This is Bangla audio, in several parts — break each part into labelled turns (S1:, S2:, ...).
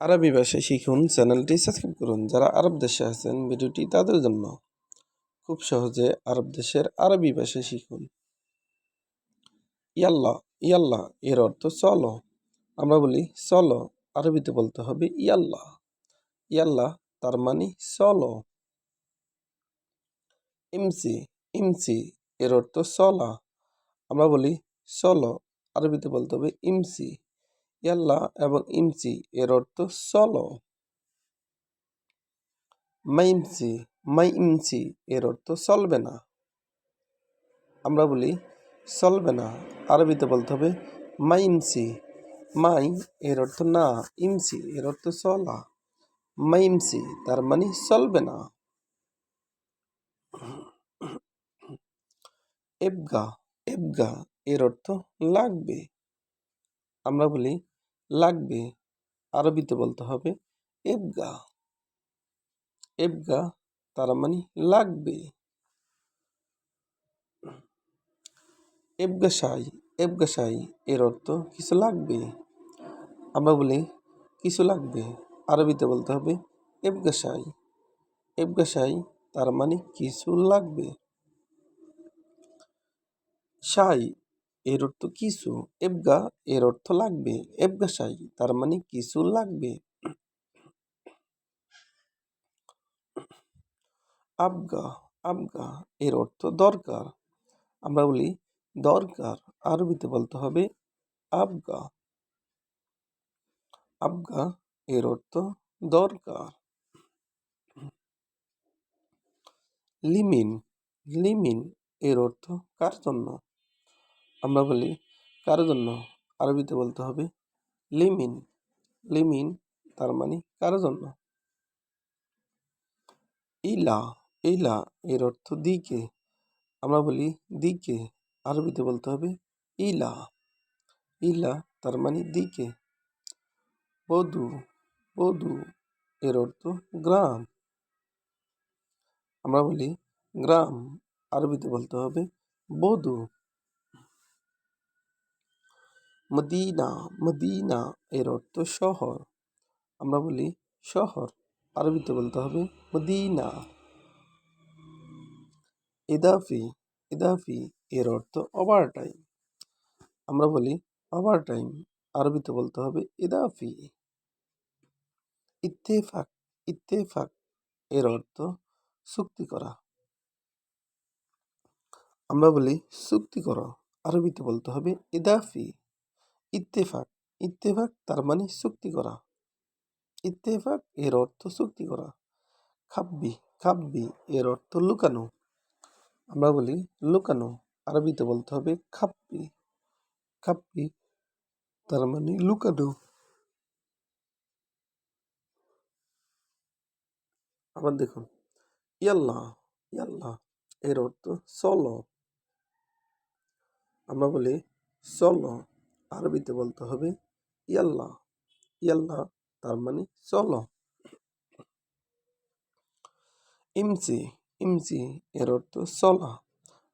S1: আরবি ভাষায় শিখুন, চ্যানেলটি সাবস্ক্রাইব করুন। যারা আরব দেশে আছেন, ভিডিওটি তাদের জন্য খুব সহজে আরব দেশের আরবি ভাষা শিখুন। ইয়াল্লা ইয়াল্লা, এর অর্থ চলো। আমরা বলি, চলো। আরবিতে বলতে হবে, ইয়াল্লা। ইয়াল্লা তার মানে চলো। ইমসি ইমসি, এর অর্থ চলা। আমরা বলি, চলো। আরবিতে বলতে হবে, ইমসি। ইয়াল্লা এবং ইমসি এর অর্থ চলো। মাইমসি মাই ইমসি এর অর্থ চলবে না। আমরা বলি চলবে না। আরবিতে বলতে হবে মাইমসি। মাই এর অর্থ না, ইমসি এর অর্থ চলা। মাইমসি তার মানে চলবে না। এবগা এবগা এর অর্থ লাগবে। আমরা বলি লাগবে। আরবিতে বলতে হবে এবগা এবগা তার মানে লাগবে। এবগাসাই এবগাসাই এর অর্থ কিছু লাগবে। আমরা বলি কিছু লাগবে। আরবিতে বলতে হবে এবগাসাই এবগাসাই তার মানে কিছু লাগবে। সাই এর অর্থ কিছু। এবগা এর অর্থ লাগবে। এবগাসাই তার মানে কিছু লাগবে। আবগা আবগা এর অর্থ দরকার। আমরা বলি, দরকার আরবিতে বলতে হবে, আবগা আবগা এর অর্থ দরকার। লিমিন লিমিন এর অর্থ কার জন্য? আমরা বলি, কার জন্য আরবিতে বলতে হবে লিমিন। লিমিন তার মানে কার জন্য। ইলা ইলা এর অর্থ দিকে। আমরা বলি দিকে, আরবিতে বলতে হবে ইলা। ইলা তার মানে দিকে। বধু বধু এর অর্থ গ্রাম। আমরা বলি গ্রাম, আরবিতে বলতে হবে বধু। মদিনা মদিনা, এর অর্থ শহর। আমরা বলি শহর। আরবিতে বলতে হবে মদিনা। ইদাফি ইদাফি এর অর্থ ওভার টাইম আমরা বলি ওভার টাইম আরবিতে বলতে হবে ইদাফি ইত্তেফাক ইত্তেফাক, এর অর্থ চুক্তি করা। আমরা বলি চুক্তি করো। আরবিতে বলতে হবে ইদাফি ইত্তেফাক ইত্তেফাক তার মানে চুক্তি করা। ইত্তেফাক এর অর্থ চুক্তি করা। খাব্বি খাব্বি এর অর্থ লুকানো। আমরা বলি লুকানো, আরবিতে বলতে হবে খাপ্পি খাপ্পি তার মানে লুকানো। আবার দেখুন, ইয়াল্লা ইয়াল্লা এর অর্থ চলো আমরা বলি চলো আরবিতে বলতে হবে ইয়াল্লা। ইয়াল্লা তার মানে চলো। ইমসি ইমসি এর অর্থ চলা।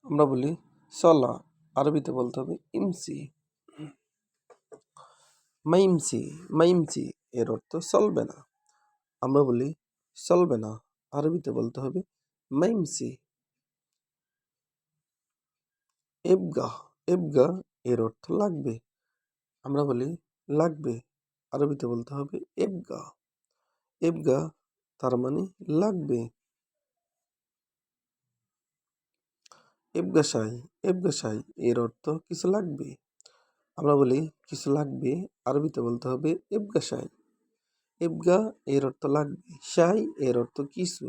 S1: আমরা বলি চলা, আরবিতে বলতে হবে ইমসি। মাইমসি মাইমসি এর অর্থ চলবে না। আমরা বলি চলবে না, আরবিতে বলতে হবে মাইমসি। এবগা এবগা এর অর্থ লাগবে। আমরা বলি, লাগবে। আরবিতে বলতে হবে, এবগা। এবগা তার মানে লাগবে। এবগাসাই এবগাসাই এর অর্থ, কিছু লাগবে। আমরা বলি, কিছু লাগবে। আরবিতে বলতে হবে এবগাসাই এবগা এর অর্থ, লাগবে। সাই এর অর্থ, কিছু।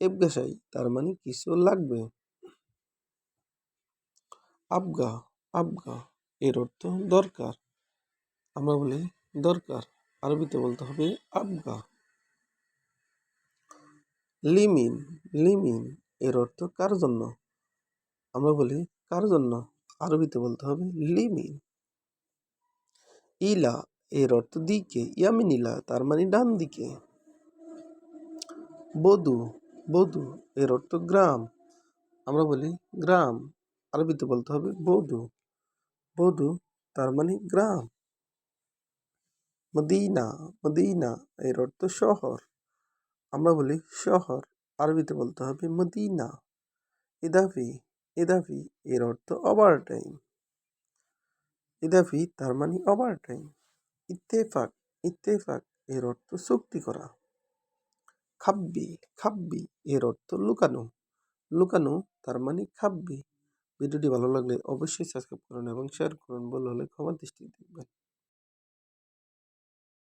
S1: এবগাসাই তার মানে কিছু লাগবে। আবগা। আবগা। এর অর্থ, দরকার। আমরা বলি, দরকার। আরবিতে বলতে হবে, আবগা। লিমিন লিমিন এর অর্থ কার জন্য? আমরা বলি, কার জন্য? আরবিতে বলতে হবে, লিমিন। ইলা এর অর্থ দিকে ইয়ামিন ইলা তার মানে ডান দিকে। বধু বধু এর অর্থ গ্রাম। আমরা বলি, গ্রাম। আরবিতে বলতে হবে, বধু। বধু তার মানে গ্রাম। মদিনা মদিনা, এর অর্থ শহর। আমরা বলি শহর, আরবিতে বলতে হবে মদিনা। ইদাফি ইদাফি এর অর্থ ওভার টাইম ইদাফি তার মানে ওভার টাইম ইত্তেফাক ইত্তেফাক, এর অর্থ চুক্তি করা। খাব্বি খাব্বি, এর অর্থ লুকানো। লুকানো, তার মানে খাব্বি। ভিডিওটি ভালো লাগলে অবশ্যই সাবস্ক্রাইব করুন এবং শেয়ার করুন। বলে হলে ক্ষমা দৃষ্টি দেখবেন।